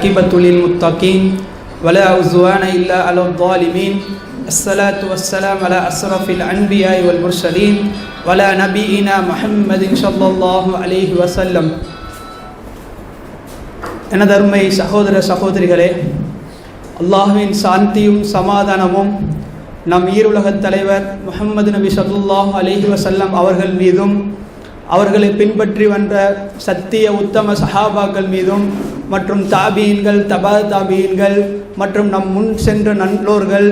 ولا عاقبة للمتقين ولا عدوان إلا على الظالمين الصلاة والسلام على أشرف الأنبياء والمرسلين وعلى نبينا محمد صلى الله عليه وسلم எனதருமை சகோதர சகோதரிகளே அல்லாஹ்வின் சாந்தியும் சமாதானமும் நம் ஈருலகத் தலைவர் முஹம்மது நபி ஸல்லல்லாஹு அலைஹி வஸல்லம் அவர்கள் மீதும் அவர்களை பின்பற்றி வந்த சத்திய உத்தம சஹாபாக்கள் மீதும் மற்றும் தாபீன்கள் தபா தாபீன்கள் மற்றும் நம் முன் சென்ற நண்போர்கள்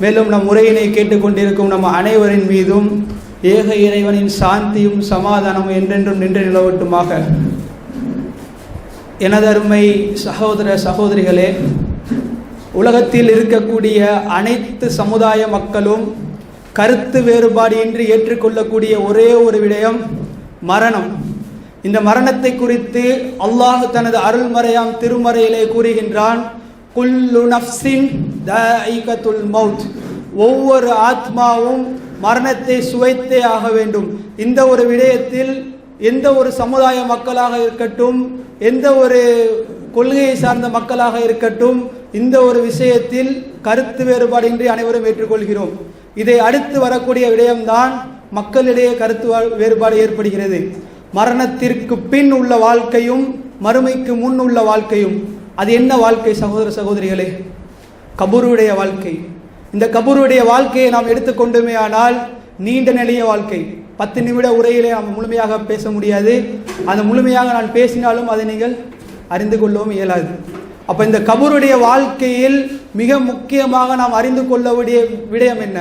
மேலும் நம் உரையினை கேட்டுக்கொண்டிருக்கும் நம் அனைவரின் மீதும் ஏக இறைவனின் சாந்தியும் சமாதானமும் என்றென்றும் நின்று நிலவட்டுமாக. எனதருமை சகோதர சகோதரிகளே உலகத்தில் இருக்கக்கூடிய அனைத்து சமுதாய மக்களும் கருத்து வேறுபாடு இன்றி ஏற்றுக்கொள்ளக்கூடிய ஒரே ஒரு விடயம் மரணம். இந்த மரணத்தை குறித்து அல்லாஹ் தனது அருள்மறையாம் திருமறையிலே கூறுகின்றான் குல்லு மவுத். ஒவ்வொரு ஆத்மாவும் மரணத்தை சுவைத்தே ஆக வேண்டும். இந்த ஒரு விடயத்தில் எந்த ஒரு சமுதாய மக்களாக இருக்கட்டும் எந்த ஒரு கொள்கையை சார்ந்த மக்களாக இருக்கட்டும் இந்த ஒரு விஷயத்தில் கருத்து வேறுபாடின்றி அனைவரும் ஏற்றுக்கொள்கிறோம். இதை அடுத்து வரக்கூடிய விடயம்தான் மக்களிடையே கருத்து வேறுபாடு ஏற்படுகிறது. மரணத்திற்கு பின் உள்ள வாழ்க்கையும் மறுமைக்கு முன் உள்ள வாழ்க்கையும் அது என்ன வாழ்க்கை சகோதர சகோதரிகளே? கபூருடைய வாழ்க்கை. இந்த கபூருடைய வாழ்க்கையை நாம் எடுத்துக்கொண்டுமே ஆனால் நீண்ட நிலைய வாழ்க்கை. பத்து நிமிட உரையிலே நாம் முழுமையாக பேச முடியாது. அந்த முழுமையாக நான் பேசினாலும் அதை நீங்கள் அறிந்து கொள்ளவும் இயலாது. அப்போ இந்த கபூருடைய வாழ்க்கையில் மிக முக்கியமாக நாம் அறிந்து கொள்ளக்கூடிய விடயம் என்ன?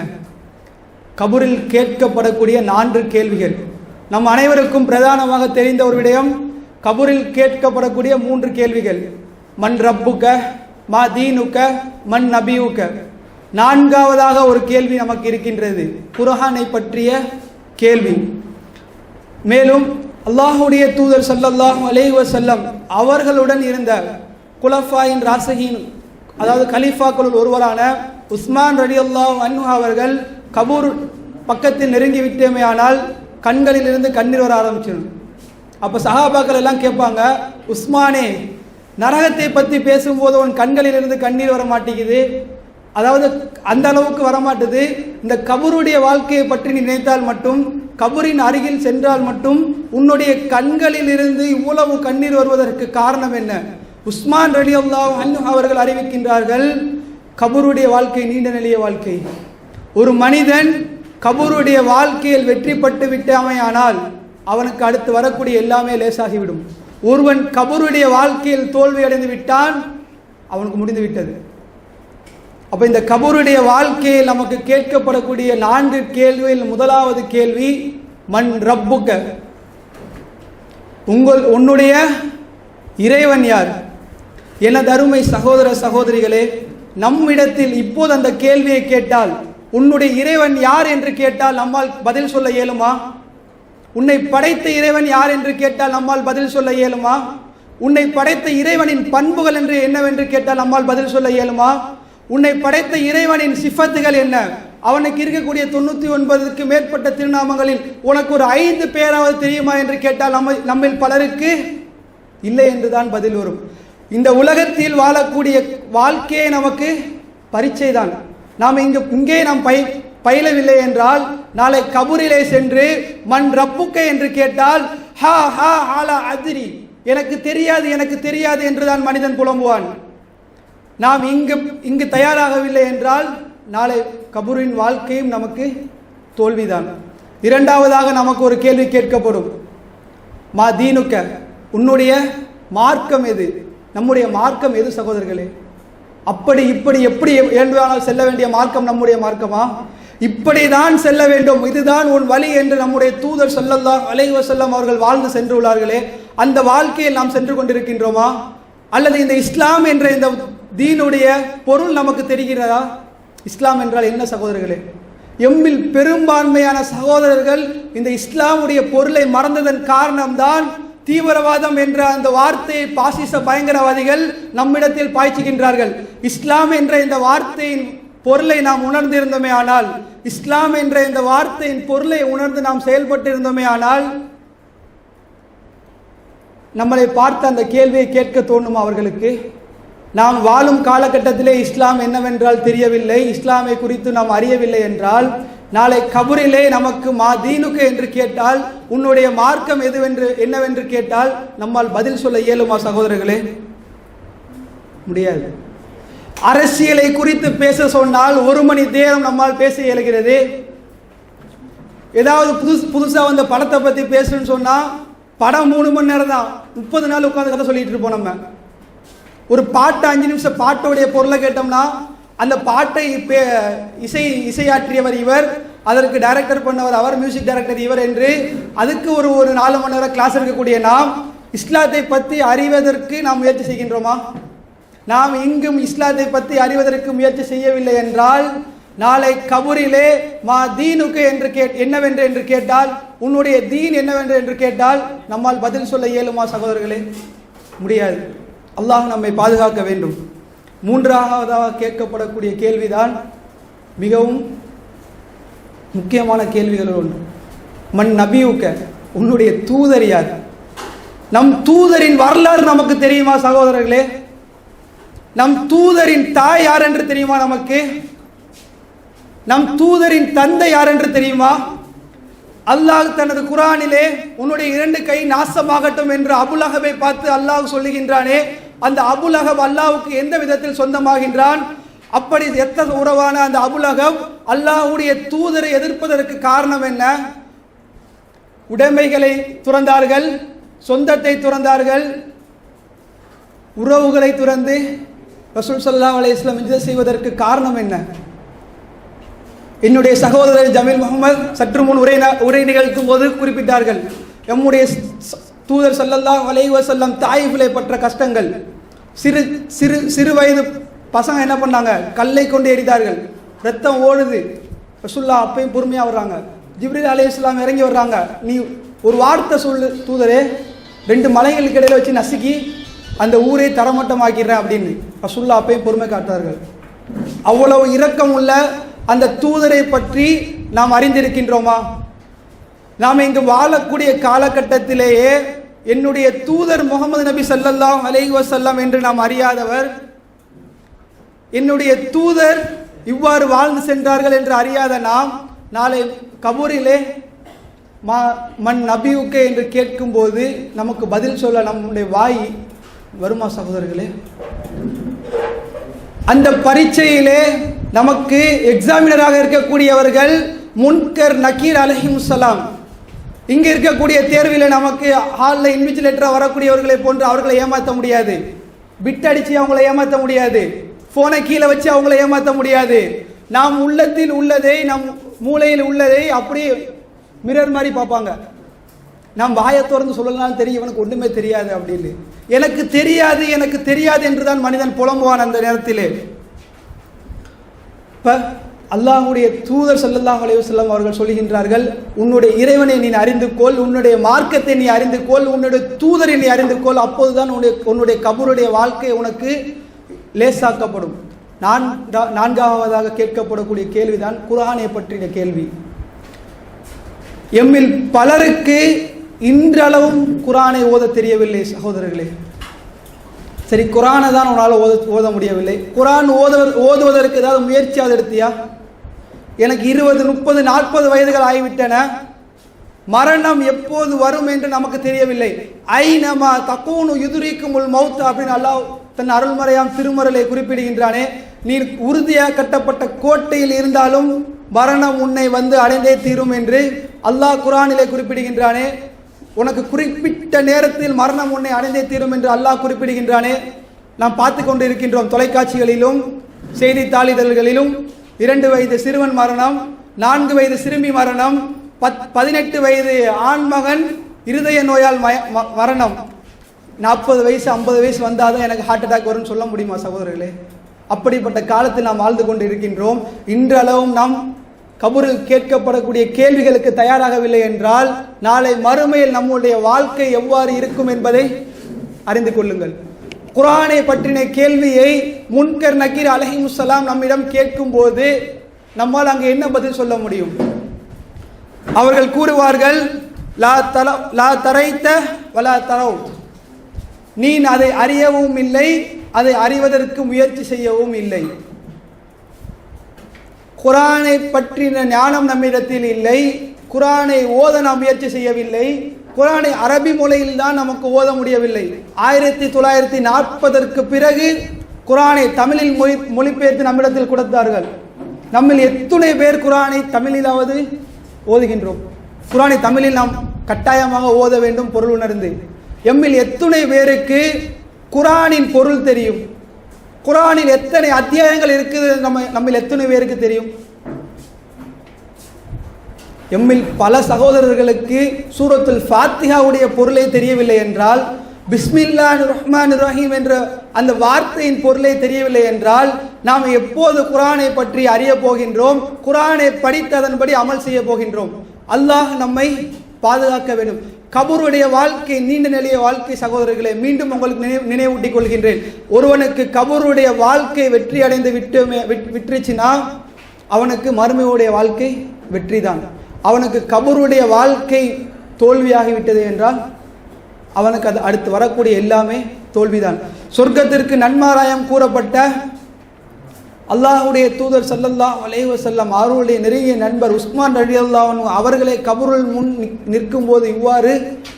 கபூரில் கேட்கப்படக்கூடிய நான்கு கேள்விகள். நம் அனைவருக்கும் பிரதானமாக தெரிந்த ஒரு விடயம் கபூரில் கேட்கப்படக்கூடிய மூன்று கேள்விகள். மண் ரப்புக்க மா தீனுக்க மண் நபியுக்க. நான்காவதாக ஒரு கேள்வி நமக்கு இருக்கின்றது. குர்ஆனை பற்றிய கேள்வி. மேலும் அல்லாஹுடைய தூதர் ஸல்லல்லாஹு அலைஹி செல்லம் அவர்களுடன் இருந்த குலஃபாயின் ராசகின் அதாவது கலீஃபாக்களுள் ஒருவரான உஸ்மான் ரலியல்லாஹு அன்ஹா அவர்கள் கபூர் பக்கத்தில் நெருங்கி விட்டேமையானால் கண்களிலிருந்து கண்ணீர் வர ஆரம்பிச்சிடும் அப்போ சஹாபாக்கள் எல்லாம் கேட்பாங்க உஸ்மானே நரகத்தை பற்றி பேசும்போது உன் கண்களிலிருந்து கண்ணீர் வர மாட்டேங்குது. அதாவது அந்த அளவுக்கு வரமாட்டுது. இந்த கபருடைய வாழ்க்கையை பற்றி நீ நினைத்தால் மட்டும் கபரின் அருகில் சென்றால் மட்டும் உன்னுடைய கண்களில் இருந்து இவ்வளவு கண்ணீர் வருவதற்கு காரணம் என்ன? உஸ்மான் ரலி அல்லாஹ் அவர்கள் அறிவிக்கின்றார்கள் கபருடைய வாழ்க்கை நீண்ட நிலைய வாழ்க்கை. ஒரு மனிதன் கபூருடைய வாழ்க்கையில் வெற்றி பட்டு விட்டாமையானால் அவனுக்கு அடுத்து வரக்கூடிய எல்லாமே லேசாகிவிடும். ஒருவன் கபூருடைய வாழ்க்கையில் தோல்வி அடைந்து விட்டான் அவனுக்கு முடிந்து விட்டது. அப்போ இந்த கபூருடைய வாழ்க்கையில் நமக்கு கேட்கப்படக்கூடிய நான்கு கேள்வியில் முதலாவது கேள்வி மண் ரப்புக்க? உங்கள் உன்னுடைய இறைவன் யார்? எனது அருமை சகோதர சகோதரிகளே நம்மிடத்தில் இப்போது அந்த கேள்வியை கேட்டால் உன்னுடைய இறைவன் யார் என்று கேட்டால் நம்மால் பதில் சொல்ல இயலுமா? உன்னை படைத்த இறைவன் யார் என்று கேட்டால் நம்மால் பதில் சொல்ல இயலுமா? உன்னை படைத்த இறைவனின் பண்புகள் என்று என்னவென்று கேட்டால் நம்மால் பதில் சொல்ல இயலுமா? உன்னை படைத்த இறைவனின் சிஃபத்துகள் என்ன? அவனுக்கு இருக்கக்கூடிய தொண்ணூற்றி ஒன்பதுக்கு மேற்பட்ட திருநாமங்களில் உனக்கு ஒரு ஐந்து பேராவது தெரியுமா என்று கேட்டால் நம்ம நம்மில் பலருக்கு இல்லை என்றுதான் பதில் வரும். இந்த உலகத்தில் வாழக்கூடிய வாழ்க்கையே நமக்கு பரீட்சை தான் நாம் இங்கு இங்கே நாம் பய பயிலவில்லை என்றால் நாளை கபூரிலே சென்று மண் ரப்புக்க என்று கேட்டால் ஹா ஹா ஹாலா அதிரி எனக்கு தெரியாது எனக்கு தெரியாது என்றுதான் மனிதன் புலம்புவான். நாம் இங்கு இங்கு தயாராகவில்லை என்றால் நாளை கபூரின் வாழ்க்கையும் நமக்கு தோல்விதான். இரண்டாவதாக நமக்கு ஒரு கேள்வி கேட்கப்படும். மா தீனுக்க உன்னுடைய மார்க்கம் எது? நம்முடைய மார்க்கம் எது சகோதரர்களே? அப்படி இப்படி எப்படி வேண்டுமானால் செல்ல வேண்டிய மார்க்கம் நம்முடைய மார்க்கமா? இப்படி தான் செல்ல வேண்டும். இதுதான் உன் வழி என்று நம்முடைய தூதர் ஸல்லல்லாஹு அலைஹி செல்லம் அவர்கள் வாழ்ந்து சென்று உள்ளார்களே அந்த வாழ்க்கையில் நாம் சென்று கொண்டிருக்கின்றோமா? அல்லது இந்த இஸ்லாம் என்ற இந்த தீனுடைய பொருள் நமக்கு தெரிகிறதா? இஸ்லாம் என்றால் என்ன சகோதரர்களே? எம்மில் பெரும்பான்மையான சகோதரர்கள் இந்த இஸ்லாமுடைய பொருளை மறந்ததன் காரணம்தான் தீவிரவாதம் என்ற அந்த வார்த்தையை பாசிச பயங்கரவாதிகள் நம்மிடத்தில் பாய்ச்சுகின்றார்கள். இஸ்லாம் என்ற இந்த வார்த்தையின் பொருளை நாம் உணர்ந்திருந்தோமே ஆனால் இஸ்லாம் என்ற இந்த வார்த்தையின் பொருளை உணர்ந்து நாம் செயல்பட்டிருந்தோமே ஆனால் நம்மளை பார்த்து அந்த கேள்வியை கேட்க தோணும் அவர்களுக்கு. நாம் வாழும் காலகட்டத்திலே இஸ்லாம் என்னவென்றால் தெரியவில்லை. இஸ்லாமை குறித்து நாம் அறியவில்லை என்றால் நாளை கபரிலே நமக்கு மா தீனுக்கு என்று கேட்டால் உன்னுடைய மார்க்கம் எதுவென்று என்னவென்று கேட்டால் நம்மால் பதில் சொல்ல இயலுமா சகோதரர்களே? முடியாது. அரசியலை குறித்து பேச சொன்னால் ஒரு மணி நேரம் நம்மால் பேச இயலுகிறது. ஏதாவது புதுசு புதுசாக வந்த படத்தை பற்றி பேசணும்னு சொன்னால் படம் மூணு மணி நேரம் தான் முப்பது நாள் உட்காந்து கதை சொல்லிட்டு இருப்போம் நம்ம. ஒரு பாட்டு அஞ்சு நிமிஷம் பாட்டோடைய பொருளை கேட்டோம்னா அந்த பாட்டை பே- இசை இசையாற்றியவர் இவர் அதற்கு டைரக்டர் பண்ணவர் அவர் மியூசிக் டைரக்டர் இவர் என்று அதுக்கு ஒரு ஒரு நாலு மணி நேரம் கிளாஸ் எடுக்கக்கூடிய நாம் இஸ்லாத்தை பற்றி அறிவதற்கு நாம் முயற்சி செய்கின்றோமா? நாம் இங்கும் இஸ்லாத்தை பற்றி அறிவதற்கு முயற்சி செய்யவில்லை என்றால் நாளை கபூரிலே மா தீனுக்கு என்று கே என்னவென்று என்று கேட்டால் உன்னுடைய தீன் என்னவென்று என்று கேட்டால் நம்மால் பதில் சொல்ல இயலுமா சகோதரர்களே? முடியாது. அல்லாஹ் நம்மை பாதுகாக்க வேண்டும். மூன்றாவதாக கேட்கப்படக்கூடிய கேள்விதான் மிகவும் முக்கியமான கேள்விகள் ஒன்று. மண் நபியூக்க உன்னுடைய தூதர் யார்? நம் தூதரின் வரலாறு நமக்கு தெரியுமா சகோதரர்களே? நம் தூதரின் தாய் யார் என்று தெரியுமா நமக்கு? நம் தூதரின் தந்தை யார் என்று தெரியுமா? அல்லாஹ் தனது குரானிலே உன்னுடைய இரண்டு கை நாசமாகட்டும் என்று அபுலகவை பார்த்து அல்லாஹ் சொல்லுகின்றானே அந்த அபுலகப் அல்லாவுக்கு எந்த விதத்தில் சொந்தமாகின்றான்? அப்படி எத்த உறவான அந்த அபுலகம் அல்லாஹ்வுடைய தூதரை எதிர்ப்பதற்கு காரணம் என்ன? உடைமைகளை துறந்தார்கள் சொந்தத்தை துறந்தார்கள் உறவுகளை துறந்து ரசூல் சல்லா அலி இஸ்லாம் செய்வதற்கு காரணம் என்ன? என்னுடைய சகோதரர் ஜமீல் முகமது சற்று முன் உரை ந- உரை நிகழ்த்தும் போது குறிப்பிட்டார்கள் எம்முடைய தூதர் சல்லல்லா அலைஹி வஸல்லம் பற்ற கஷ்டங்கள் சிறு சிறு சிறு வயது பசங்க என்ன பண்ணாங்க? கல்லை கொண்டு எரித்தார்கள். ரத்தம் ஓடுது. ரசுல்லா அப்பையும் பொறுமையாக வர்றாங்க. ஜிப்ரில் அலி இஸ்லாம் இறங்கி வர்றாங்க. நீ ஒரு வார்த்தை சொல்லு தூதரே. ரெண்டு மலைகளுக்கு இடையில வச்சு நசுக்கி அந்த ஊரை தரமட்டமாக்கிறேன் அப்படின்னு ரசுல்லா அப்பையும் பொறுமை காட்டார்கள் அவ்வளவு இரக்கம் உள்ள அந்த தூதரை பற்றி நாம் அறிந்திருக்கின்றோமா? நாம் இங்கு வாழக்கூடிய காலகட்டத்திலேயே என்னுடைய தூதர் முகமது நபி ஸல்லல்லாஹு அலைஹி வசல்லாம் என்று நாம் அறியாதவர். என்னுடைய தூதர் இவ்வாறு வாழ்ந்து சென்றார்கள் என்று அறியாத நாம் நாளை கபூரிலே மா மண் நபியுக்கே என்று கேட்கும்போது நமக்கு பதில் சொல்ல நம்முடைய வாய் வருமா சகோதரர்களே? அந்த பரீட்சையிலே நமக்கு எக்ஸாமினராக இருக்கக்கூடியவர்கள் முன்கர் நக்கீர் அலஹிமுசலாம் இங்கே இருக்கக்கூடிய தேர்வில் நமக்கு ஹாலில் இன்விஜிலேட்டராக வரக்கூடியவர்களை போன்று அவர்களை ஏமாற்ற முடியாது. பிட் அடித்து அவங்களை ஏமாற்ற முடியாது. ஃபோனை கீழே வச்சு அவங்களை ஏமாற்ற முடியாது. நாம் உள்ளத்தில் உள்ளதை நம் மூளையில் உள்ளதை அப்படியே மிரர் மாதிரி பார்ப்பாங்க. நாம் வாயை திறந்து சொல்லலாம் தெரியும் இவனுக்கு ஒன்றுமே தெரியாது அப்படின்னு. எனக்கு தெரியாது எனக்கு தெரியாது என்றுதான் மனிதன் புலம்புவான் அந்த நேரத்தில். இப்போ அல்லாஹுடைய தூதர் ஸல்லல்லாஹு அலைஹி அவர்கள் சொல்லுகின்றார்கள் உன்னுடைய இறைவனை நீ அறிந்து கொள் உன்னுடைய மார்க்கத்தை நீ அறிந்து கொள் உன்னுடைய தூதரை நீ அறிந்து கொள் அப்போதுதான் உன்னுடைய உன்னுடைய கபருடைய வாழ்க்கை உனக்கு லேசாக்கப்படும். நான் நான்காவதாக கேட்கப்படக்கூடிய கேள்விதான் குரானை பற்றிய கேள்வி. எம்மில் பலருக்கு இன்றளவும் குரானை ஓத தெரியவில்லை சகோதரர்களே. சரி குரானை தான் உன்னால் ஓத ஓத முடியவில்லை. குரான் ஓத ஓதுவதற்கு ஏதாவது முயற்சியாவது எடுத்தியா? எனக்கு இருபது முப்பது நாற்பது வயதுகள் ஆகிவிட்டன. மரணம் எப்போது வரும் என்று நமக்கு தெரியவில்லை. ஐநமா தக்கூனு எதிரிக்கும் உள் மௌத் அப்படின்னு அல்லாஹ் தன் அருள்மறையாம் திருமறலை குறிப்பிடுகின்றானே நீ உறுதியாக கட்டப்பட்ட கோட்டையில் இருந்தாலும் மரணம் உன்னை வந்து அடைந்தே தீரும் என்று அல்லாஹ் குரானிலே குறிப்பிடுகின்றானே. உனக்கு குறிப்பிட்ட நேரத்தில் மரணம் உன்னை அடைந்தே தீரும் என்று அல்லாஹ் குறிப்பிடுகின்றானே. நாம் பார்த்து கொண்டு இருக்கின்றோம் தொலைக்காட்சிகளிலும் செய்தித்தாளிதழ்களிலும் இரண்டு வயது சிறுவன் மரணம் நான்கு வயது சிறுமி மரணம் பத் பதினெட்டு வயது ஆண்மகன் இருதய நோயால் மய- மரணம். நாற்பது வயசு ஐம்பது வயசு வந்தால் தான் எனக்கு ஹார்ட் அட்டாக் வரும்னு சொல்ல முடியுமா சகோதரர்களே? அப்படிப்பட்ட காலத்தில் நாம் வாழ்ந்து கொண்டு இருக்கின்றோம் இன்றளவும் நாம் கபூரில் கேட்கப்படக்கூடிய கேள்விகளுக்கு தயாராகவில்லை என்றால் நாளை மறுமையில் நம்முடைய வாழ்க்கை எவ்வாறு இருக்கும் என்பதை அறிந்து கொள்ளுங்கள். குரானை பற்றின கேள்வியை முன்கர் நக்கீர் அலஹிமுசலாம் நம்மிடம் கேட்கும்போது நம்மால் அங்கே என்ன பதில் சொல்ல முடியும்? அவர்கள் கூறுவார்கள் லா தல லா தரைத்த வலா தரவு நீ அதை அறியவும் இல்லை அதை அறிவதற்கு முயற்சி செய்யவும் இல்லை. குரானை பற்றின ஞானம் நம்மிடத்தில் இல்லை குரானை ஓத நாம் முயற்சி செய்யவில்லை குரானை அரபி மொழியில் தான் நமக்கு ஓத முடியவில்லை. ஆயிரத்தி தொள்ளாயிரத்தி நாற்பதற்கு பிறகு குரானை தமிழில் மொழி மொழிபெயர்த்து நம்மிடத்தில் கொடுத்தார்கள். நம்மில் எத்துணை பேர் குரானை தமிழிலாவது ஓதுகின்றோம். குரானை தமிழில் நாம் கட்டாயமாக ஓத வேண்டும் பொருள் உணர்ந்து. எம்மில் எத்துணை பேருக்கு குரானின் பொருள் தெரியும். குரானில் எத்தனை அத்தியாயங்கள் இருக்குது நம்ம நம்மில் எத்தனை பேருக்கு தெரியும். எம்மில் பல சகோதரர்களுக்கு சூரத்துல் ஃபாத்திஹாவுடைய பொருளை தெரியவில்லை என்றால் பிஸ்மில்லா ரஹ்மான் ரஹீம் என்ற அந்த வார்த்தையின் பொருளே தெரியவில்லை என்றால் நாம் எப்போது குரானை பற்றி அறிய போகின்றோம் குரானை படித்ததன்படி அமல் செய்ய போகின்றோம். அல்லாஹ் நம்மை பாதுகாக்க வேண்டும். கபூருடைய வாழ்க்கை நீண்ட நிலைய வாழ்க்கை சகோதரர்களே மீண்டும் உங்களுக்கு நினைவு நினைவூட்டிக் கொள்கின்றேன். ஒருவனுக்கு கபூருடைய வாழ்க்கை வெற்றி அடைந்து விட்டு விட்டுருச்சுன்னா அவனுக்கு மறுமையுடைய வாழ்க்கை வெற்றிதான். அவனுக்கு கபூருடைய வாழ்க்கை தோல்வியாகிவிட்டது என்றால் அவனுக்கு அது அடுத்து வரக்கூடிய எல்லாமே தோல்விதான். சொர்க்கத்திற்கு நன்மாராயம் கூறப்பட்ட அல்லாஹுடைய தூதர் சல்லல்லா அலைஹி செல்லம் அவர்களுடைய நெருங்கிய நண்பர் உஸ்மான் ரலி அல்லாஹ் அவர்களே கபருள் முன் நிற்கும் போது இவ்வாறு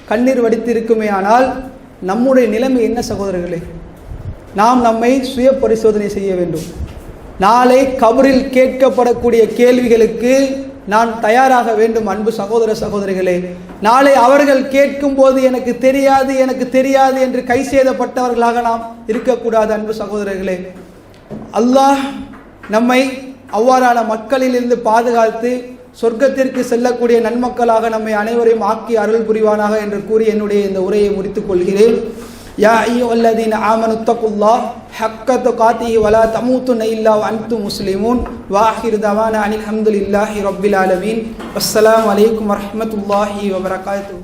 கண்ணீர் வடித்திருக்குமே ஆனால் நம்முடைய நிலைமை என்ன சகோதரர்களே? நாம் நம்மை சுய பரிசோதனை செய்ய வேண்டும். நாளை கபரில் கேட்கப்படக்கூடிய கேள்விகளுக்கு நான் தயாராக வேண்டும் அன்பு சகோதர சகோதரிகளே. நாளை அவர்கள் கேட்கும் போது எனக்கு தெரியாது எனக்கு தெரியாது என்று கை செய்தப்பட்டவர்களாக நாம் இருக்கக்கூடாது அன்பு சகோதரர்களே அல்லாஹ் நம்மை அவ்வாறான மக்களிலிருந்து பாதுகாத்து சொர்க்கத்திற்கு செல்லக்கூடிய நன்மக்களாக நம்மை அனைவரையும் ஆக்கி அருள் புரிவானாக என்று கூறி என்னுடைய இந்த உரையை முடித்துக் கொள்கிறேன். யா ஐயோ அல்லதீன் ஆமனுத்தகுல்லா حق تقاته ولا تموتن إلا وأنتم مسلمون وآخر دعوانا عن الحمد لله رب العالمين والسلام عليكم ورحمة الله وبركاته